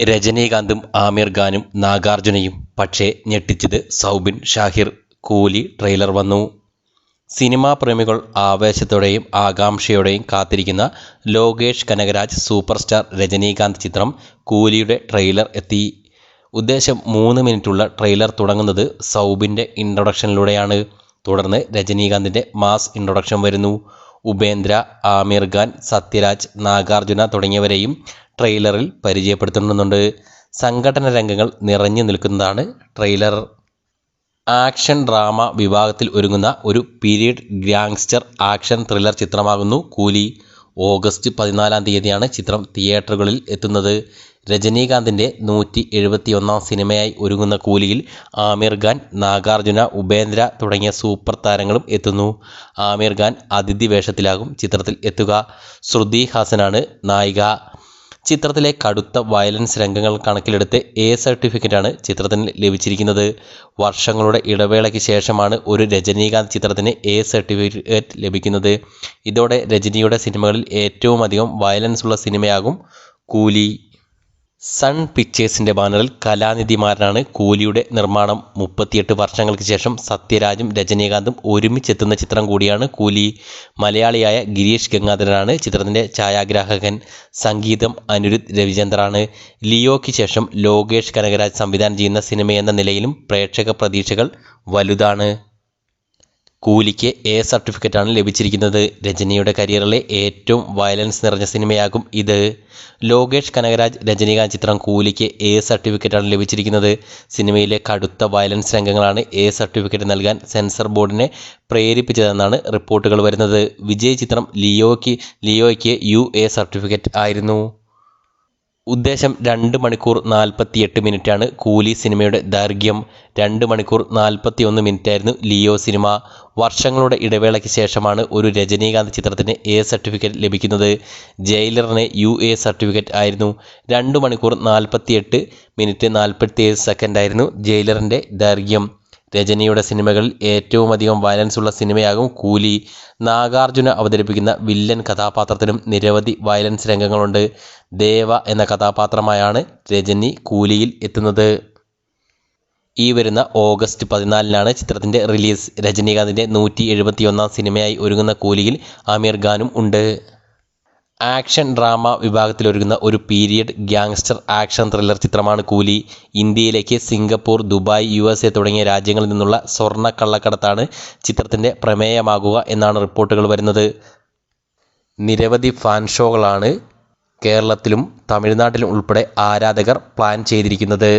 രജനീകാന്തും ആമിർ ഖാനും നാഗാർജുനയും പക്ഷേ ഞെട്ടിച്ചത് സൗബിൻ ഷാഹിർ കൂലി ട്രെയിലർ വന്നു. സിനിമാ പ്രേമികൾ ആവേശത്തോടെയും ആകാംക്ഷയോടെയും കാത്തിരിക്കുന്ന ലോകേഷ് കനകരാജ് സൂപ്പർ സ്റ്റാർ രജനീകാന്ത് ചിത്രം കൂലിയുടെ ട്രെയിലർ എത്തി. ഉദ്ദേശം മൂന്ന് മിനിറ്റുള്ള ട്രെയിലർ തുടങ്ങുന്നത് സൗബിന്റെ ഇൻട്രൊഡക്ഷനിലൂടെയാണ് തുടർന്ന് രജനീകാന്തിന്റെ മാസ് ഇൻട്രൊഡക്ഷൻ വരുന്നു. ഉപേന്ദ്ര ആമിർ ഖാൻ സത്യരാജ് നാഗാർജുന തുടങ്ങിയവരെയും ട്രെയിലറിൽ പരിചയപ്പെടുത്തുന്നുണ്ട്. സംഘടന രംഗങ്ങൾ നിറഞ്ഞു നിൽക്കുന്നതാണ് ട്രെയിലർ. ആക്ഷൻ ഡ്രാമ വിഭാഗത്തിൽ ഒരുങ്ങുന്ന ഒരു പീരീഡ് ഗ്യാങ്സ്റ്റർ ആക്ഷൻ ത്രില്ലർ ചിത്രമാകുന്നു കൂലി. ഓഗസ്റ്റ് പതിനാലാം തീയതിയാണ് ചിത്രം തിയേറ്ററുകളിൽ എത്തുന്നത്. രജനീകാന്തിന്റെ നൂറ്റി എഴുപത്തി ഒന്നാം സിനിമയായി ഒരുങ്ങുന്ന കൂലിയിൽ ആമിർ ഖാൻ നാഗാർജുന ഉപേന്ദ്ര തുടങ്ങിയ സൂപ്പർ താരങ്ങളും എത്തുന്നു. ആമിർ ഖാൻ അതിഥി വേഷത്തിലാകും ചിത്രത്തിൽ എത്തുക. ശ്രുതി ഹാസനാണ് നായിക. ചിത്രത്തിലെ കടുത്ത വയലൻസ് രംഗങ്ങൾ കണക്കിലെടുത്ത് എ സർട്ടിഫിക്കറ്റാണ് ചിത്രത്തിന് ലഭിച്ചിരിക്കുന്നത്. വർഷങ്ങളുടെ ഇടവേളയ്ക്ക് ശേഷമാണ് ഒരു രജനീകാന്ത് ചിത്രത്തിന് എ സർട്ടിഫിക്കറ്റ് ലഭിക്കുന്നത്. ഇതോടെ രജനിയുടെ സിനിമകളിൽ ഏറ്റവും അധികം വയലൻസ് ഉള്ള സിനിമയാകും കൂലി. സൺ പിക്ചേഴ്സിന്റെ ബാനറിൽ കലാനിധിമാരനാണ് കൂലിയുടെ നിർമ്മാണം. മുപ്പത്തിയെട്ട് വർഷങ്ങൾക്ക് ശേഷം സത്യരാജും രജനീകാന്തും ഒരുമിച്ചെത്തുന്ന ചിത്രം കൂടിയാണ് കൂലി. മലയാളിയായ ഗിരീഷ് ഗംഗാധരനാണ് ചിത്രത്തിന്റെ ഛായാഗ്രാഹകൻ. സംഗീതം അനിരുദ്ധ് രവിചന്ദ്രാണ്. ലിയോയ്ക്ക് ശേഷം ലോകേഷ് കനകരാജ് സംവിധാനം ചെയ്യുന്ന സിനിമയെന്ന നിലയിലും പ്രേക്ഷക പ്രതീക്ഷകൾ വലുതാണ്. കൂലിക്ക് എ സർട്ടിഫിക്കറ്റാണ് ലഭിച്ചിരിക്കുന്നത്. രജനിയുടെ കരിയറിലെ ഏറ്റവും വയലൻസ് നിറഞ്ഞ സിനിമയാകും ഇത്. ലോകേഷ് കനകരാജ് രജനീകാന്ത് ചിത്രം കൂലിക്ക് എ സർട്ടിഫിക്കറ്റാണ് ലഭിച്ചിരിക്കുന്നത്. സിനിമയിലെ കടുത്ത വയലൻസ് രംഗങ്ങളാണ് എ സർട്ടിഫിക്കറ്റ് നൽകാൻ സെൻസർ ബോർഡിനെ പ്രേരിപ്പിച്ചതെന്നാണ് റിപ്പോർട്ടുകൾ വരുന്നത്. വിജയ് ചിത്രം ലിയോയ്ക്ക് ലിയോയ്ക്ക് യു എ സർട്ടിഫിക്കറ്റ് ആയിരുന്നു. ഉദ്ദേശം രണ്ട് മണിക്കൂർ നാൽപ്പത്തിയെട്ട് മിനിറ്റാണ് കൂലി സിനിമയുടെ ദൈർഘ്യം. രണ്ട് മണിക്കൂർ നാൽപ്പത്തി ഒന്ന് മിനിറ്റായിരുന്നു ലിയോ സിനിമ. വർഷങ്ങളുടെ ഇടവേളയ്ക്ക് ശേഷമാണ് ഒരു രജനീകാന്ത് ചിത്രത്തിന് എ സർട്ടിഫിക്കറ്റ് ലഭിക്കുന്നത്. ജയിലറിന് യു എ സർട്ടിഫിക്കറ്റ് ആയിരുന്നു. രണ്ട് മണിക്കൂർ നാൽപ്പത്തിയെട്ട് മിനിറ്റ് നാൽപ്പത്തിയേഴ് സെക്കൻഡായിരുന്നു ജയിലറിന്റെ ദൈർഘ്യം. രജനിയുടെ സിനിമകളിൽ ഏറ്റവും അധികം വയലൻസ് ഉള്ള സിനിമയാകും കൂലി. നാഗാർജുന അവതരിപ്പിക്കുന്ന വില്ലൻ കഥാപാത്രത്തിനും നിരവധി വയലൻസ് രംഗങ്ങളുണ്ട്. ദേവ എന്ന കഥാപാത്രമായാണ് രജനി കൂലിയിൽ എത്തുന്നത്. ഈ വരുന്ന ഓഗസ്റ്റ് പതിനാലിനാണ് ചിത്രത്തിന്റെ റിലീസ് രജനീകാന്തിന്റെ നൂറ്റി എഴുപത്തിയൊന്നാം സിനിമയായി ഒരുങ്ങുന്ന കൂലിയിൽ ആമിർ ഖാനും ഉണ്ട്. ആക്ഷൻ ഡ്രാമ വിഭാഗത്തിലൊരുങ്ങുന്ന ഒരു പീരിയഡ് ഗ്യാങ്സ്റ്റർ ആക്ഷൻ ത്രില്ലർ ചിത്രമാണ് കൂലി. ഇന്ത്യയിലേക്ക് Singapore Dubai U S A തുടങ്ങിയ രാജ്യങ്ങളിൽ നിന്നുള്ള സ്വർണ കള്ളക്കടത്താണ് ചിത്രത്തിന്റെ പ്രമേയമാകുക എന്നാണ് റിപ്പോർട്ടുകൾ വരുന്നത്. നിരവധി ഫാൻ ഷോകളാണ് കേരളത്തിലും തമിഴ്നാട്ടിലും ഉൾപ്പെടെ ആരാധകർ പ്ലാൻ ചെയ്തിരിക്കുന്നത്.